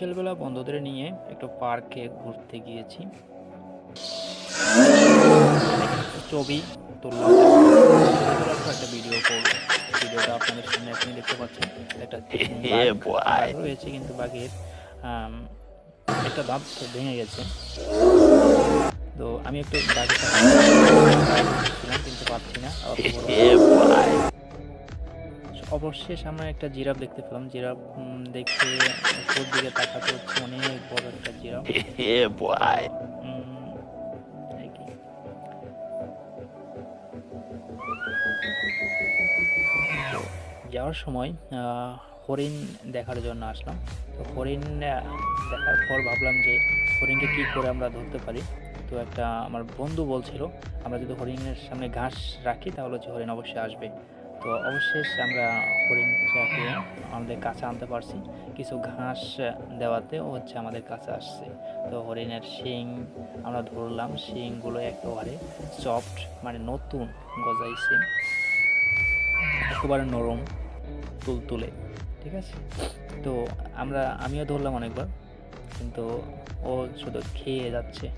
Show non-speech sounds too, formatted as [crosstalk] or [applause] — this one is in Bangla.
বিকেলবেলা বন্ধুদের নিয়ে একটু পার্কে ঘুরতে গিয়েছি। ছবি তুললাম। একটা ভিডিও করব। ভিডিওটা আপনাদের সামনে আপনি দেখতে পাচ্ছেন। একটা [laughs] রয়েছে কিন্তু বাঘের একটা দাঁত ভেঙে গেছে। তো আমি একটু বাঘের অবশ্যই আমরা একটা জিরাফ দেখতে পেলাম। জিরাফ উম, দেখে উপর দিকে তাকাতে হচ্ছে অনেক বড় একটা জিরাফ। [laughs] যাওয়ার সময় হরিণ দেখার জন্য আসলাম। তো হরিণ দেখার পর ভাবলাম যে হরিণকে কী করে আমরা ধরতে পারি? তো একটা আমার বন্ধু বলছিল আমরা যদি হরিণের সামনে ঘাস রাখি তাহলে হচ্ছে হরিণ অবশ্যই আসবে। তো অবশেষ আমরা হরিণটাকে আমাদের কাছে আনতে পারছি। কিছু ঘাস দেওয়াতে ও হচ্ছে আমাদের কাছে আসছে। তো হরিণের শিং আমরা ধরলাম। শিংগুলো একেবারে সফট মানে নতুন গজাইছে। একেবারে নরম, তুলতুলে, ঠিক আছে? তো আমরা, আমিও ধরলাম অনেকবার, কিন্তু ও শুধু খেয়ে যাচ্ছে।